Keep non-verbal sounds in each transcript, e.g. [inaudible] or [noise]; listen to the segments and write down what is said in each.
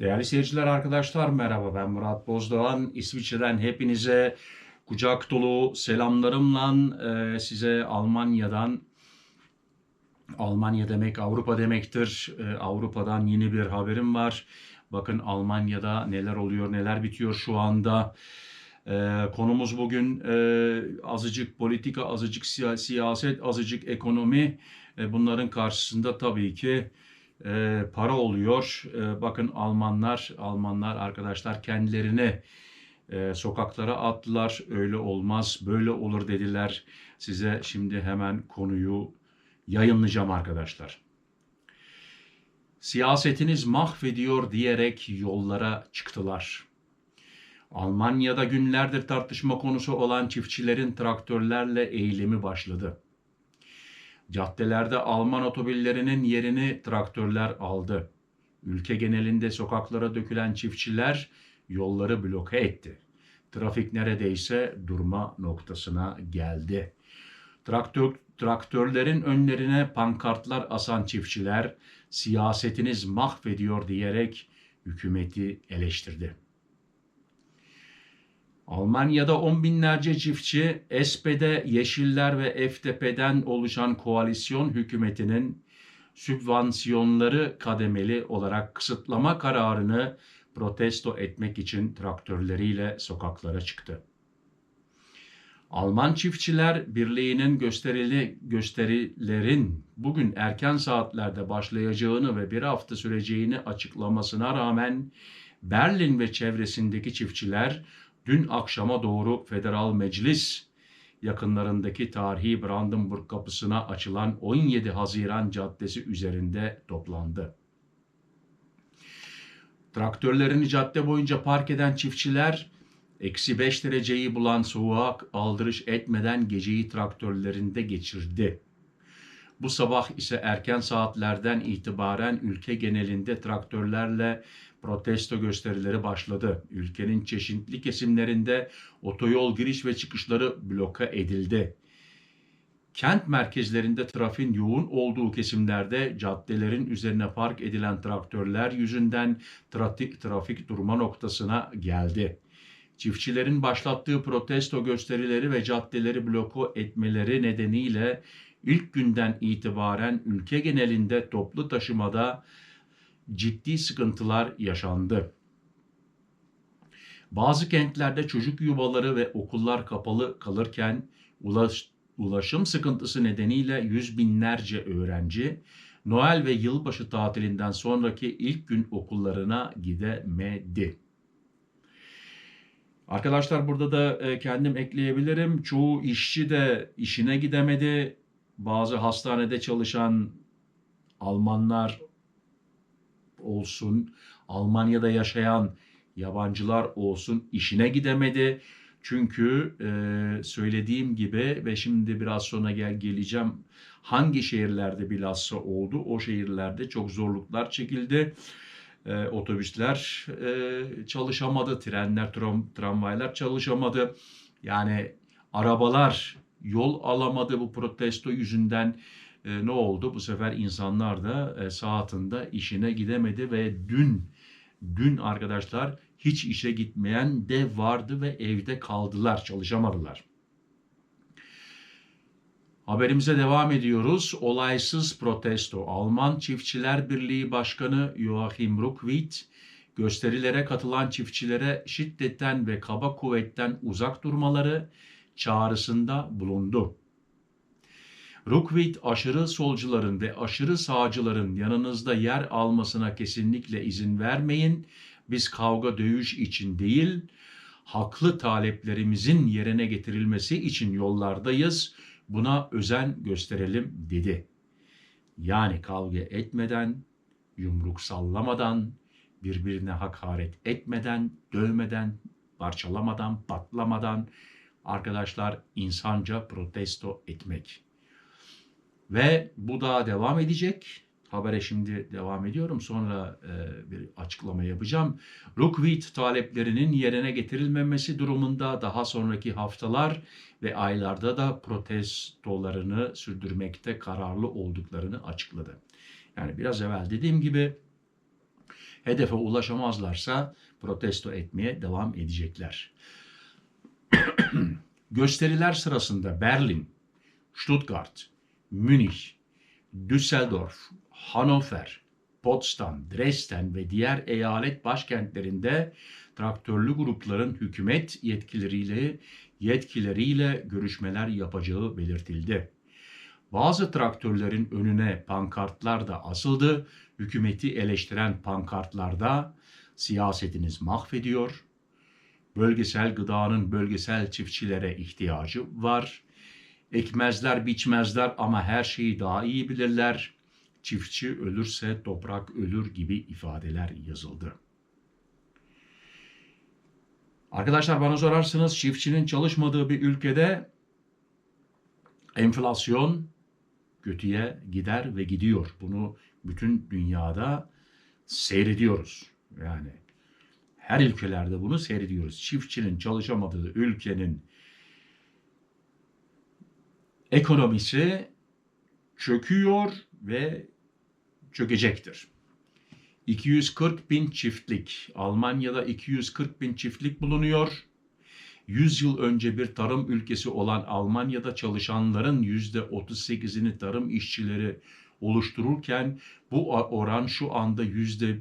Değerli seyirciler, arkadaşlar merhaba ben Murat Bozdoğan. İsviçre'den hepinize kucak dolu selamlarımla e, size Almanya'dan Almanya demek Avrupa demektir. E, Avrupa'dan yeni bir haberim var. Bakın Almanya'da neler oluyor, neler bitiyor şu anda. E, konumuz bugün e, azıcık politika, azıcık siya- siyaset, azıcık ekonomi. E, bunların karşısında tabii ki e, para oluyor. E, bakın Almanlar, Almanlar arkadaşlar kendilerini e, sokaklara attılar. Öyle olmaz, böyle olur dediler. Size şimdi hemen konuyu yayınlayacağım arkadaşlar. Siyasetiniz mahvediyor diyerek yollara çıktılar. Almanya'da günlerdir tartışma konusu olan çiftçilerin traktörlerle eylemi başladı. Caddelerde Alman otomobillerinin yerini traktörler aldı. Ülke genelinde sokaklara dökülen çiftçiler yolları bloke etti. Trafik neredeyse durma noktasına geldi. Traktör, traktörlerin önlerine pankartlar asan çiftçiler siyasetiniz mahvediyor diyerek hükümeti eleştirdi. Almanya'da on binlerce çiftçi SPD, Yeşiller ve FDP'den oluşan koalisyon hükümetinin sübvansiyonları kademeli olarak kısıtlama kararını protesto etmek için traktörleriyle sokaklara çıktı. Alman Çiftçiler Birliği'nin gösterili gösterilerin bugün erken saatlerde başlayacağını ve bir hafta süreceğini açıklamasına rağmen Berlin ve çevresindeki çiftçiler dün akşama doğru Federal Meclis yakınlarındaki tarihi Brandenburg kapısına açılan 17 Haziran Caddesi üzerinde toplandı. Traktörlerini cadde boyunca park eden çiftçiler eksi 5 dereceyi bulan soğuğa aldırış etmeden geceyi traktörlerinde geçirdi. Bu sabah ise erken saatlerden itibaren ülke genelinde traktörlerle protesto gösterileri başladı. Ülkenin çeşitli kesimlerinde otoyol giriş ve çıkışları bloka edildi. Kent merkezlerinde trafiğin yoğun olduğu kesimlerde caddelerin üzerine park edilen traktörler yüzünden trafik, trafik durma noktasına geldi. Çiftçilerin başlattığı protesto gösterileri ve caddeleri bloku etmeleri nedeniyle ilk günden itibaren ülke genelinde toplu taşımada ciddi sıkıntılar yaşandı. Bazı kentlerde çocuk yuvaları ve okullar kapalı kalırken ulaş, ulaşım sıkıntısı nedeniyle yüz binlerce öğrenci Noel ve yılbaşı tatilinden sonraki ilk gün okullarına gidemedi. Arkadaşlar burada da e, kendim ekleyebilirim. Çoğu işçi de işine gidemedi. Bazı hastanede çalışan Almanlar olsun, Almanya'da yaşayan yabancılar olsun işine gidemedi. Çünkü e, söylediğim gibi ve şimdi biraz sonra gel geleceğim hangi şehirlerde bilhassa oldu o şehirlerde çok zorluklar çekildi. E, otobüsler e, çalışamadı, trenler, tram, tramvaylar çalışamadı. Yani arabalar yol alamadı bu protesto yüzünden e, ne oldu? Bu sefer insanlar da e, saatinde işine gidemedi ve dün dün arkadaşlar hiç işe gitmeyen de vardı ve evde kaldılar, çalışamadılar. Haberimize devam ediyoruz. Olaysız protesto. Alman Çiftçiler Birliği Başkanı Joachim Ruckwied gösterilere katılan çiftçilere şiddetten ve kaba kuvvetten uzak durmaları çağrısında bulundu. Ruckwied aşırı solcuların ve aşırı sağcıların yanınızda yer almasına kesinlikle izin vermeyin. Biz kavga dövüş için değil, haklı taleplerimizin yerine getirilmesi için yollardayız. Buna özen gösterelim dedi. Yani kavga etmeden, yumruk sallamadan, birbirine hakaret etmeden, dövmeden, parçalamadan, patlamadan arkadaşlar insanca protesto etmek. Ve bu daha devam edecek. Habere şimdi devam ediyorum. Sonra e, bir açıklama yapacağım. Rookweed taleplerinin yerine getirilmemesi durumunda daha sonraki haftalar ve aylarda da protestolarını sürdürmekte kararlı olduklarını açıkladı. Yani biraz evvel dediğim gibi hedefe ulaşamazlarsa protesto etmeye devam edecekler. [clears throat] Gösteriler sırasında Berlin, Stuttgart, Münih, Düsseldorf, Hannover, Potsdam, Dresden ve diğer eyalet başkentlerinde traktörlü grupların hükümet yetkilileriyle yetkileriyle görüşmeler yapacağı belirtildi. Bazı traktörlerin önüne pankartlar da asıldı. Hükümeti eleştiren pankartlarda siyasetiniz mahvediyor. Bölgesel gıdanın bölgesel çiftçilere ihtiyacı var. Ekmezler, biçmezler ama her şeyi daha iyi bilirler. Çiftçi ölürse toprak ölür gibi ifadeler yazıldı. Arkadaşlar bana sorarsınız çiftçinin çalışmadığı bir ülkede enflasyon kötüye gider ve gidiyor. Bunu bütün dünyada seyrediyoruz. Yani her ülkelerde bunu seyrediyoruz. Çiftçinin çalışamadığı ülkenin ekonomisi çöküyor ve çökecektir. 240 bin çiftlik, Almanya'da 240 bin çiftlik bulunuyor. 100 yıl önce bir tarım ülkesi olan Almanya'da çalışanların %38'ini tarım işçileri oluştururken bu oran şu anda yüzde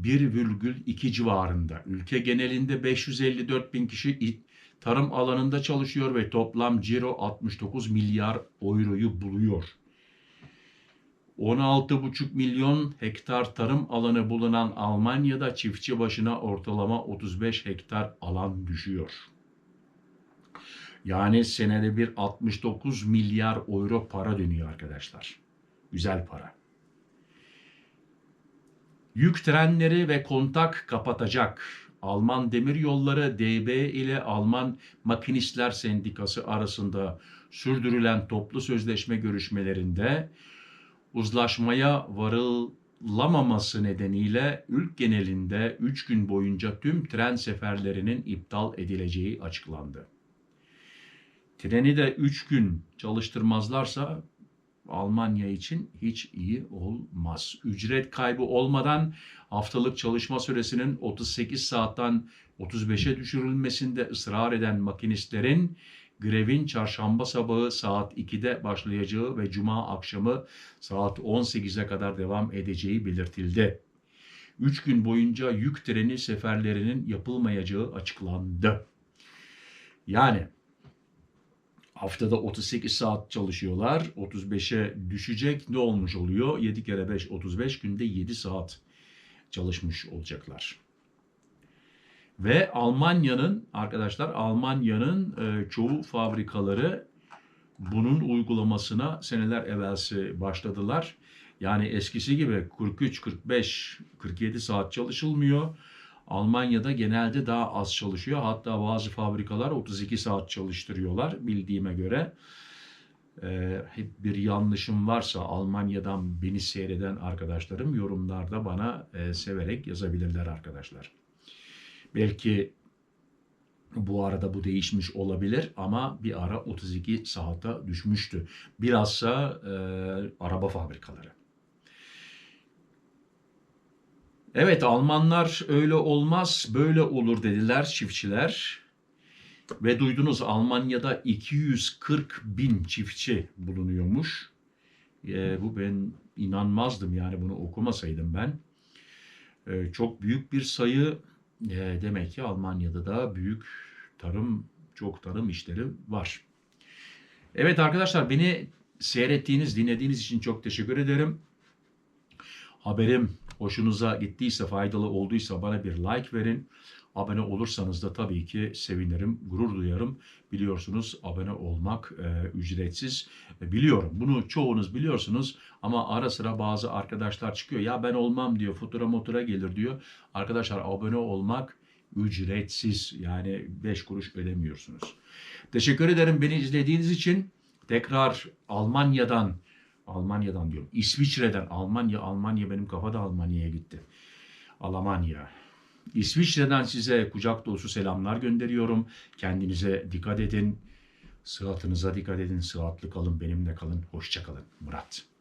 1,2 civarında. Ülke genelinde 554 bin kişi tarım alanında çalışıyor ve toplam ciro 69 milyar euroyu buluyor. 16,5 milyon hektar tarım alanı bulunan Almanya'da çiftçi başına ortalama 35 hektar alan düşüyor. Yani senede bir 69 milyar euro para dönüyor arkadaşlar. Güzel para. Yük trenleri ve kontak kapatacak. Alman Demiryolları DB ile Alman Makinistler Sendikası arasında sürdürülen toplu sözleşme görüşmelerinde uzlaşmaya varılamaması nedeniyle ülk genelinde 3 gün boyunca tüm tren seferlerinin iptal edileceği açıklandı. Treni de 3 gün çalıştırmazlarsa Almanya için hiç iyi olmaz. Ücret kaybı olmadan haftalık çalışma süresinin 38 saatten 35'e düşürülmesinde ısrar eden makinistlerin grevin çarşamba sabahı saat 2'de başlayacağı ve cuma akşamı saat 18'e kadar devam edeceği belirtildi. 3 gün boyunca yük treni seferlerinin yapılmayacağı açıklandı. Yani haftada 38 saat çalışıyorlar. 35'e düşecek. Ne olmuş oluyor? 7 kere 5 35 günde 7 saat çalışmış olacaklar. Ve Almanya'nın arkadaşlar Almanya'nın e, çoğu fabrikaları bunun uygulamasına seneler evvelsi başladılar. Yani eskisi gibi 43, 45, 47 saat çalışılmıyor. Almanya'da genelde daha az çalışıyor. Hatta bazı fabrikalar 32 saat çalıştırıyorlar bildiğime göre. Ee, bir yanlışım varsa Almanya'dan beni seyreden arkadaşlarım yorumlarda bana e, severek yazabilirler arkadaşlar. Belki bu arada bu değişmiş olabilir ama bir ara 32 saate düşmüştü. Birazsa e, araba fabrikaları. Evet Almanlar öyle olmaz böyle olur dediler çiftçiler. Ve duydunuz Almanya'da 240 bin çiftçi bulunuyormuş. E, bu ben inanmazdım yani bunu okumasaydım ben. E, çok büyük bir sayı e, demek ki Almanya'da da büyük tarım, çok tarım işleri var. Evet arkadaşlar beni seyrettiğiniz, dinlediğiniz için çok teşekkür ederim. Haberim hoşunuza gittiyse, faydalı olduysa bana bir like verin. Abone olursanız da tabii ki sevinirim, gurur duyarım. Biliyorsunuz abone olmak e, ücretsiz. E, biliyorum bunu çoğunuz biliyorsunuz ama ara sıra bazı arkadaşlar çıkıyor. Ya ben olmam diyor, fatura motora gelir diyor. Arkadaşlar abone olmak ücretsiz yani 5 kuruş ödemiyorsunuz. Teşekkür ederim beni izlediğiniz için. Tekrar Almanya'dan, Almanya'dan diyorum, İsviçre'den, Almanya, Almanya benim kafada Almanya'ya gitti. Almanya. İsviçre'den size kucak dolusu selamlar gönderiyorum. Kendinize dikkat edin. Sıhhatınıza dikkat edin. Sıhhatli kalın. Benimle kalın. Hoşça kalın. Murat.